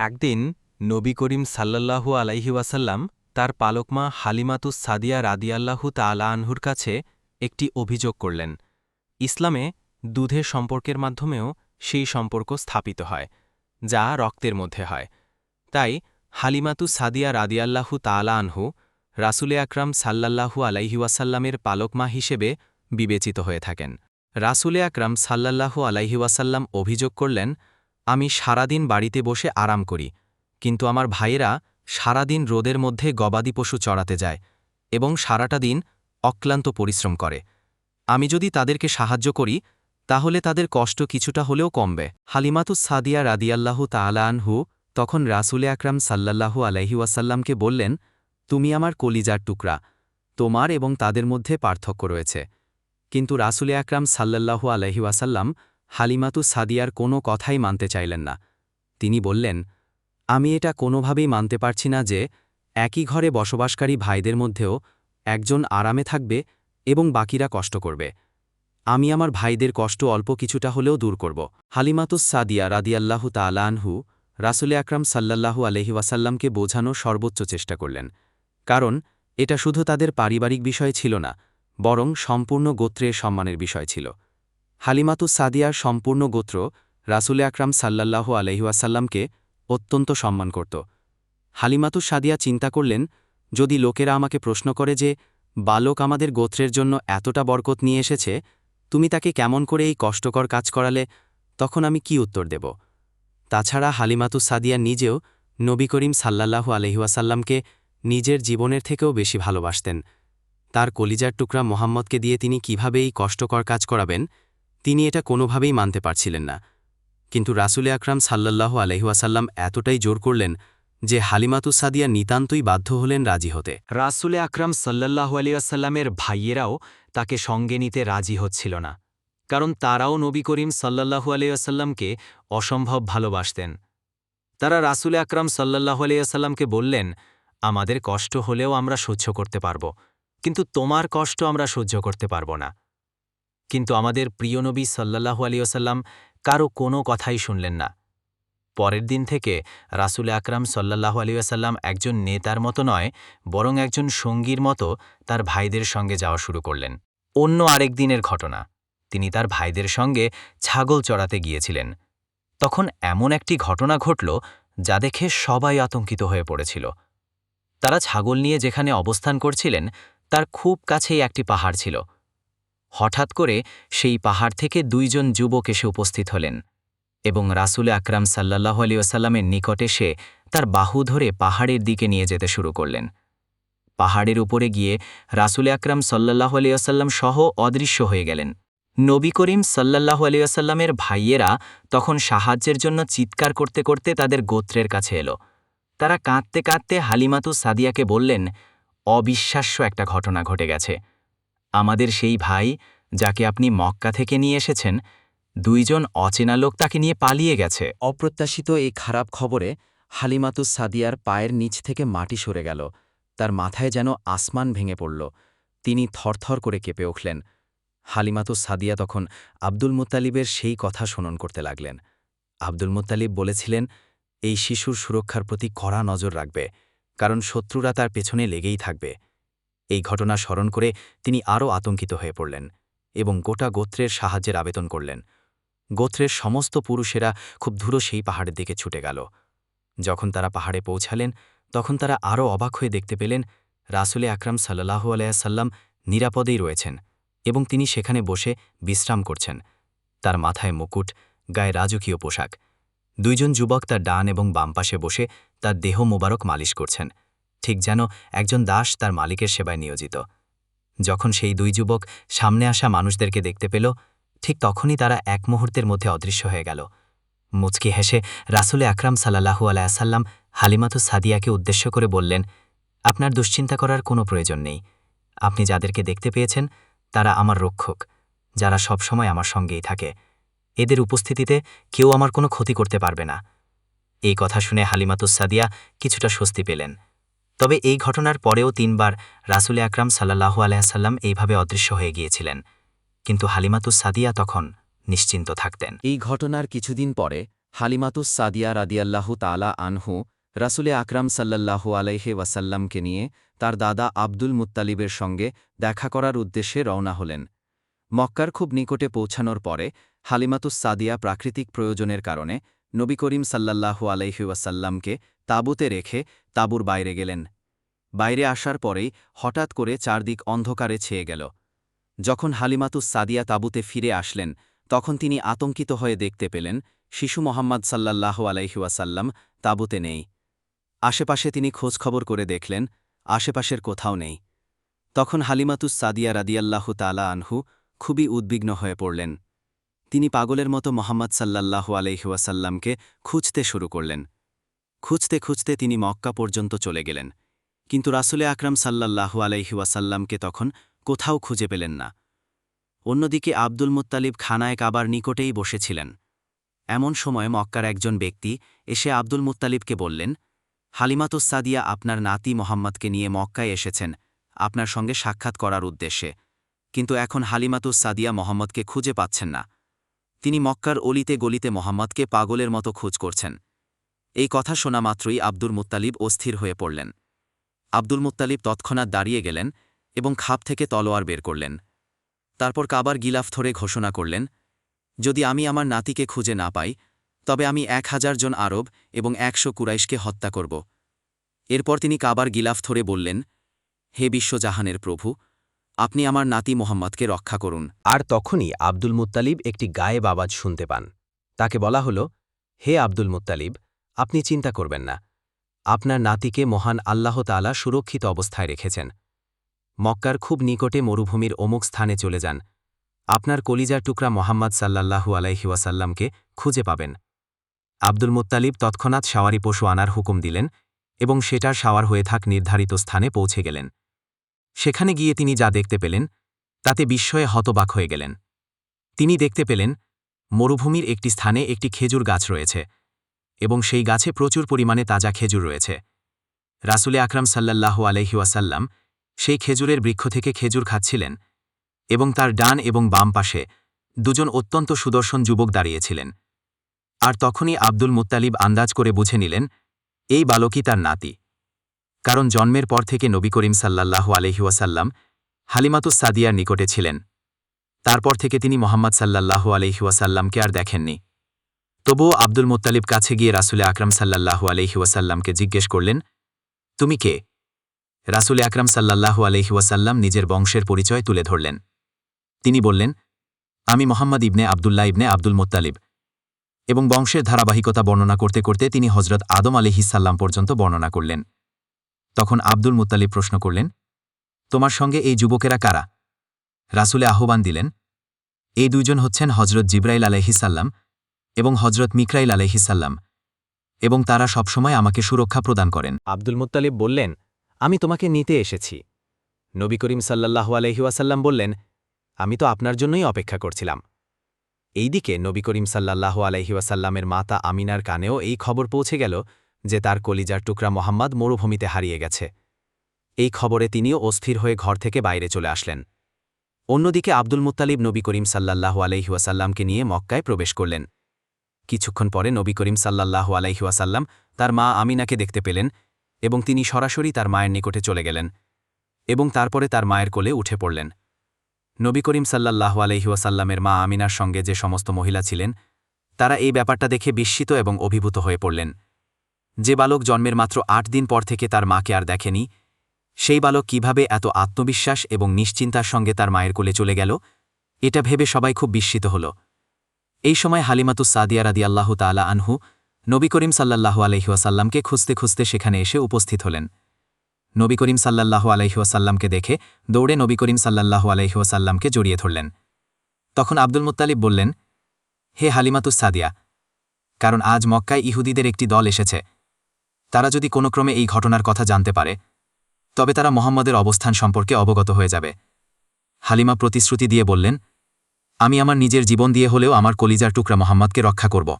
একদিন নবী করিম সাল্লাল্লাহু আলাইহি ওয়াসাল্লাম তার পালকমা হালিমাতুস সাদিয়া রাদিয়াল্লাহু তাআলা আনহুর কাছে একটি অভিযোগ করলেন। ইসলামে দুধের সম্পর্কের মাধ্যমেও সেই সম্পর্ক স্থাপিত হয়, যা রক্তের মধ্যে হয়। তাই হালিমাতু সাদিয়া রাদিয়াল্লাহু তাআলা আনহু রাসুলে আকরাম সাল্লাল্লাহু আলাইহি ওয়াসাল্লামের পালকমা হিসেবে বিবেচিত হয়ে থাকেন। রাসুলে আকরাম সাল্লাল্লাহু আলাইহি ওয়াসাল্লাম অভিযোগ করলেন আমি সারাদিন বাড়িতে বসে আরাম করি, কিন্তু আমার ভাইয়েরা সারাদিন রোদের মধ্যে গবাদি পশু চড়াতে যায় এবং সারাটা দিন অক্লান্ত পরিশ্রম করে। আমি যদি তাদেরকে সাহায্য করি, তাহলে তাদের কষ্ট কিছুটা হলেও কমবে। হালিমাতুস সাদিয়া রাদিয়াল্লাহু আনহু তখন রাসুলে আকরাম সাল্লাল্লাহু আলাইহি ওয়াসাল্লামকে বললেন, তুমি আমার কলিজার টুকরা, তোমার এবং তাদের মধ্যে পার্থক্য রয়েছে। কিন্তু রাসুলে আকরাম সাল্লাল্লাহু আলাইহি ওয়াসাল্লাম হালিমাতু সাদিয়ার কোনো কথাই মানতে চাইলেন না। তিনি বললেন, আমি এটা কোনোভাবেই মানতে পারছি না যে, একই ঘরে বসবাসকারী ভাইদের মধ্যেও একজন আরামে থাকবে এবং বাকিরা কষ্ট করবে। আমি আমার ভাইদের কষ্ট অল্প কিছুটা হলেও দূর করব। হালিমাতুস সাদিয়া রাদিয়াল্লাহু তাআলা আনহু রাসুলে আকরাম সাল্লাল্লাহু আলহি ওয়াসাল্লামকে বোঝানো সর্বোচ্চ চেষ্টা করলেন। কারণ, এটা শুধু তাদের পারিবারিক বিষয় ছিল না, বরং সম্পূর্ণ গোত্রের সম্মানের বিষয় ছিল। হালিমাতু সাদিয়ার সম্পূর্ণ গোত্র রাসুলে আকরাম সাল্লাল্লাহু আলহিউসাল্লামকে অত্যন্ত সম্মান করত। হালিমাতু সাদিয়া চিন্তা করলেন, যদি লোকেরা আমাকে প্রশ্ন করে যে, বালক আমাদের গোত্রের জন্য এতটা বরকত নিয়ে এসেছে, তুমি তাকে কেমন করে এই কষ্টকর কাজ করালে, তখন আমি কি উত্তর দেব? তাছাড়া হালিমাতু সাদিয়া নিজেও নবী করিম সাল্লাল্লাহু আলহিউসাল্লামকে নিজের জীবনের থেকেও বেশি ভালোবাসতেন। তার কলিজার টুকরা মোহাম্মদকে দিয়ে তিনি কীভাবে এই কষ্টকর কাজ করাবেন তিনি এটা কোনোভাবেই মানতে পারছিলেন না। কিন্তু রাসুলে আকরাম সাল্লাল্লাহু আলহিহাসাল্লাম এতটাই জোর করলেন যে হালিমাতু সাদিয়া নিতান্তই বাধ্য হলেন রাজি হতে। রাসুলে আকরাম সাল্লাল্লাহু আলিয়াসাল্লামের ভাইয়েরাও তাকে সঙ্গে নিতে রাজি হচ্ছিল না, কারণ তারাও নবী করিম সাল্লাল্লাহু আলিয়াসাল্লামকে অসম্ভব ভালোবাসতেন। তারা রাসুলে আকরাম সাল্লাল্লাহু আলিয়াসাল্লামকে বললেন, আমাদের কষ্ট হলেও আমরা সহ্য করতে পারব, কিন্তু তোমার কষ্ট আমরা সহ্য করতে পারব না। কিন্তু আমাদের প্রিয় নবী সাল্লাহু আলিয়াসাল্লাম কারও কোনো কথাই শুনলেন না। পরের দিন থেকে রাসুল আকরাম সাল্লাহু আলিয়াসাল্লাম একজন নেতার মতো নয়, বরং একজন সঙ্গীর মতো তার ভাইদের সঙ্গে যাওয়া শুরু করলেন। অন্য আরেক দিনের ঘটনা, তিনি তার ভাইদের সঙ্গে ছাগল চড়াতে গিয়েছিলেন। তখন এমন একটি ঘটনা ঘটল যা দেখে সবাই আতঙ্কিত হয়ে পড়েছিল। তারা ছাগল নিয়ে যেখানে অবস্থান করছিলেন, তার খুব কাছেই একটি পাহাড় ছিল। হঠাৎ করে সেই পাহাড় থেকে দুইজন যুবক এসে উপস্থিত হলেন এবং রাসুলে আকরাম সাল্লাহ আলিয়াসাল্লামের নিকট এসে তার বাহু ধরে পাহাড়ের দিকে নিয়ে যেতে শুরু করলেন। পাহাড়ের উপরে গিয়ে রাসুলে আকরাম সাল্লাহ আলিয়াসাল্লাম সহ অদৃশ্য হয়ে গেলেন। নবী করিম সাল্লাহ আলিয়াসাল্লামের ভাইয়েরা তখন সাহায্যের জন্য চিৎকার করতে করতে তাদের গোত্রের কাছে এলো। তারা কাঁদতে কাঁদতে হালিমাতু সাদিয়াকে বললেন, অবিশ্বাস্য একটা ঘটনা ঘটে গেছে। আমাদের সেই ভাই, যাকে আপনি মক্কা থেকে নিয়ে এসেছেন, দুইজন অচেনা লোক তাকে নিয়ে পালিয়ে গেছে। অপ্রত্যাশিত এই খারাপ খবরে হালিমাতুস সাদিয়ার পায়ের নিচ থেকে মাটি সরে গেল। তার মাথায় যেন আসমান ভেঙে পড়ল। তিনি থরথর করে কেঁপে উঠলেন। হালিমাতুস সাদিয়া তখন আব্দুল মুত্তালিবের সেই কথা শোনন করতে লাগলেন। আব্দুল মুত্তালিব বলেছিলেন, এই শিশুর সুরক্ষার প্রতি কড়া নজর রাখবে, কারণ শত্রুরা তার পেছনে লেগেই থাকবে। এই ঘটনা স্মরণ করে তিনি আরও আতঙ্কিত হয়ে পড়লেন এবং গোটা গোত্রের সাহায্যের আবেদন করলেন। গোত্রের সমস্ত পুরুষেরা খুব ধুরো সেই পাহাড়ের দিকে ছুটে গেল। যখন তারা পাহাড়ে পৌঁছালেন, তখন তারা আরও অবাক হয়ে দেখতে পেলেন, রাসুলে আকরাম সাল্লাহু আলাইসাল্লাম নিরাপদেই রয়েছেন এবং তিনি সেখানে বসে বিশ্রাম করছেন। তার মাথায় মুকুট, গায়ে রাজকীয় পোশাক। দুইজন যুবক তার ডান এবং বাম পাশে বসে তার দেহ মোবারক মালিশ করছেন। ঠিক যেন একজন দাস তার মালিকের সেবায় নিয়োজিত। যখন সেই দুই যুবক সামনে আসা মানুষদেরকে দেখতে পেল, ঠিক তখনই তারা এক মুহূর্তের মধ্যে অদৃশ্য হয়ে গেল। মুচকি হেসে রাসুলে আকরাম সাল্লাহু আলাইসাল্লাম হালিমাতু সাদিয়াকে উদ্দেশ্য করে বললেন, আপনার দুশ্চিন্তা করার কোনো প্রয়োজন নেই। আপনি যাদেরকে দেখতে পেয়েছেন, তারা আমার রক্ষক, যারা সবসময় আমার সঙ্গেই থাকে। এদের উপস্থিতিতে কেউ আমার কোনো ক্ষতি করতে পারবে না। এই কথা শুনে হালিমাতুস সাদিয়া কিছুটা স্বস্তি পেলেন। তবে এই ঘটনার পরেও তিনবার রাসুলে আকরাম সাল্লাহু আলাইসাল্লাম এইভাবে অদৃশ্য হয়ে গিয়েছিলেন। কিন্তু হালিমাতুস সাদিয়া তখন নিশ্চিন্ত থাকতেন। এই ঘটনার কিছুদিন পরে হালিমাতুস সাদিয়া রাদিয়াল্লাহু তালা আনহু রাসুলে আকরাম সাল্লাল্লাহু আলাইহে ওয়াসাল্লামকে নিয়ে তার দাদা আব্দুল মুত্তালিবের সঙ্গে দেখা করার উদ্দেশ্যে রওনা হলেন। মক্কার খুব নিকটে পৌঁছানোর পরে হালিমাতুস সাদিয়া প্রাকৃতিক প্রয়োজনের কারণে নবী করিম সাল্লাল্লাহু আলাইহি ওয়াসাল্লামকে তাঁবুতে রেখে তাঁবুর বাইরে গেলেন। বাইরে আসার পরেই হঠাৎ করে চারদিক অন্ধকারে ছেয়ে গেল। যখন হালিমাতুস সাদিয়া তাঁবুতে ফিরে আসলেন, তখন তিনি আতঙ্কিত হয়ে দেখতে পেলেন, শিশু মোহাম্মদ সাল্লাল্লাহ আলাইহুয়াসাল্লাম তাঁবুতে নেই। আশেপাশে তিনি খোঁজখবর করে দেখলেন, আশেপাশের কোথাও নেই। তখন হালিমাতুস সাদিয়া রাদিয়াল্লাহু তালা আনহু খুবই উদ্বিগ্ন হয়ে পড়লেন। তিনি পাগলের মতো মোহাম্মদ সাল্লাল্লাহ আলাইহুয়াসাল্লামকে খুঁজতে শুরু করলেন। খুঁজতে খুঁজতে তিনি মক্কা পর্যন্ত চলে গেলেন। কিন্তু রাসুলে আকরাম সাল্লাল্লাহু আলাইহুয়াসাল্লামকে তখন কোথাও খুঁজে পেলেন না। অন্যদিকে আব্দুল মুত্তালিব খানায় কাবার নিকটেই বসেছিলেন। এমন সময় মক্কার একজন ব্যক্তি এসে আব্দুল মুত্তালিবকে বললেন, হালিমাতুস সাদিয়া আপনার নাতি মোহাম্মদকে নিয়ে মক্কায় এসেছেন। আপনার সঙ্গে সাক্ষাৎ করার উদ্দেশ্যে। কিন্তু এখন হালিমাতুস সাদিয়া মোহাম্মদকে খুঁজে পাচ্ছেন না। তিনি মক্কার অলিতে গলিতে মোহাম্মদকে পাগলের মতো খোঁজ করছেন। এই কথা শোনা মাত্রই আব্দুল মুত্তালিব অস্থির হয়ে পড়লেন। আব্দুল মুত্তালিব তৎক্ষণাৎ দাঁড়িয়ে গেলেন এবং খাপ থেকে তলোয়ার বের করলেন। তারপর কাবার গিলাফ ধরে ঘোষণা করলেন, যদি আমি আমার নাতিকে খুঁজে না পাই, তবে আমি এক হাজার জন আরব এবং একশো কুরাইশকে হত্যা করব। এরপর তিনি কাবার গিলাফ ধরে বললেন, হে বিশ্বজাহানের প্রভু, আপনি আমার নাতি মোহাম্মদকে রক্ষা করুন। আর তখনই আব্দুল মুত্তালিব একটি গায়েব আওয়াজ শুনতে পান। তাকে বলা হল, হে আব্দুল মুত্তালিব আপনি চিন্তা করবেন না। আপনার নাতিকে মহান আল্লাহ তালা সুরক্ষিত অবস্থায় রেখেছেন। মক্কার খুব নিকটে মরুভূমির অমুক স্থানে চলে যান। আপনার কলিজার টুকরা মোহাম্মদ সাল্লাল্লাহু আলাইহিওয়াসাল্লামকে খুঁজে পাবেন। আব্দুল মুত্তালিব তৎক্ষণাৎ সাওয়ারি পশু আনার হুকুম দিলেন এবং সেটার সাওয়ার হয়ে থাক নির্ধারিত স্থানে পৌঁছে গেলেন। সেখানে গিয়ে তিনি যা দেখতে পেলেন, তাতে বিস্ময়ে হতবাক হয়ে গেলেন। তিনি দেখতে পেলেন, মরুভূমির একটি স্থানে একটি খেজুর গাছ রয়েছে। এবং সেই গাছে প্রচুর পরিমাণে তাজা খেজুর রয়েছে। রাসুলে আকরাম সাল্লাল্লাহু আলহিউসাল্লাম সেই খেজুরের বৃক্ষ থেকে খেজুর খাচ্ছিলেন এবং তার ডান এবং বাম পাশে দুজন অত্যন্ত সুদর্শন যুবক দাঁড়িয়েছিলেন। আর তখনই আব্দুল মুত্তালিব আন্দাজ করে বুঝে নিলেন, এই বালকই তার নাতি। কারণ জন্মের পর থেকে নবী করিম সাল্লাল্লাহু আলহিউসাল্লাম হালিমাতুস সাদিয়ার নিকটে ছিলেন। তারপর থেকে তিনি মোহাম্মদ সাল্লাল্লাহু আলহিউসাল্লামকে আর দেখেননি। তবুও আব্দুল মুত্তালিব কাছে গিয়ে রাসুলে আকরাম সাল্লাল্লাহু আলহিউসাল্লামকে জিজ্ঞেস করলেন, তুমি কে? রাসুলে আকরাম সাল্লাল্লাহু আলহিউসাল্লাম নিজের বংশের পরিচয় তুলে ধরলেন। তিনি বললেন, আমি Muhammad ibn Abdullah ibn Abdul Muttalib. এবং বংশের ধারাবাহিকতা বর্ণনা করতে করতে তিনি হজরত আদম আলিহিসাল্লাম পর্যন্ত বর্ণনা করলেন। তখন আব্দুল মুত্তালিব প্রশ্ন করলেন, তোমার সঙ্গে এই যুবকেরা কারা? রাসুলে আহ্বান দিলেন, এই দুইজন হচ্ছেন হজরত জিব্রাইল আলহিসাল্লাম এবং হজরত মিকরাইল আলহিসাল্লাম এবং তারা সবসময় আমাকে সুরক্ষা প্রদান করেন। আব্দুল মুত্তালিব বললেন, আমি তোমাকে নিতে এসেছি। নবী করিম সাল্লাহু আলহিউসাল্লাম বললেন, আমি তো আপনার জন্যই অপেক্ষা করছিলাম। এইদিকে নবী করিম সাল্লাহ আলহিউসাল্লামের মাতা আমিনার কানেও এই খবর পৌঁছে গেল যে তার কলিজার টুকরা মোহাম্মদ মরুভূমিতে হারিয়ে গেছে। এই খবরে তিনিও অস্থির হয়ে ঘর থেকে বাইরে চলে আসলেন। অন্যদিকে আব্দুল মুত্তালিব নবী করিম সাল্লাহ আলহিউসাল্লামকে নিয়ে মক্কায় প্রবেশ করলেন। কিছুক্ষণ পরে নবী করিম সাল্লাহ আলাইহুয়াসাল্লাম তার মা আমিনাকে দেখতে পেলেন এবং তিনি সরাসরি তার মায়ের নিকটে চলে গেলেন এবং তারপরে তার মায়ের কোলে উঠে পড়লেন। নবী করিম সাল্লাহ আলহিউসাল্লামের মা আমিনার সঙ্গে যে সমস্ত মহিলা ছিলেন, তারা এই ব্যাপারটা দেখে বিস্মিত এবং অভিভূত হয়ে পড়লেন। যে বালক জন্মের মাত্র আট দিন পর থেকে তার মাকে আর দেখেনি, সেই বালক কীভাবে এত আত্মবিশ্বাস এবং নিশ্চিন্তার সঙ্গে তার মায়ের কোলে চলে গেল, এটা ভেবে সবাই খুব বিস্মিত হল। এই সময় হালিমাতুস সাদিয়া রাদি আল্লাহ তালা আনহু নবী করিম সাল্লাহ আলহিউসাল্লামকে খুঁজতে খুঁজতে সেখানে এসে উপস্থিত হলেন। নবী করিম সাল্লাহ আলহিউসাল্লামকে দেখে দৌড়ে নবী করিম সাল্লাহ আলহিউসাল্লামকে জড়িয়ে ধরলেন। তখন আব্দুল মুত্তালিব বললেন, হে হালিমাতুস সাদিয়া, কারণ আজ মক্কায় ইহুদিদের একটি দল এসেছে। তারা যদি কোনো ক্রমে এই ঘটনার কথা জানতে পারে, তবে তারা মোহাম্মদের অবস্থান সম্পর্কে অবগত হয়ে যাবে। হালিমা প্রতিশ্রুতি দিয়ে বললেন আমি আমার নিজের জীবন দিয়ে হলেও আমার কলিজার টুকরা মোহাম্মদকে রক্ষা করব।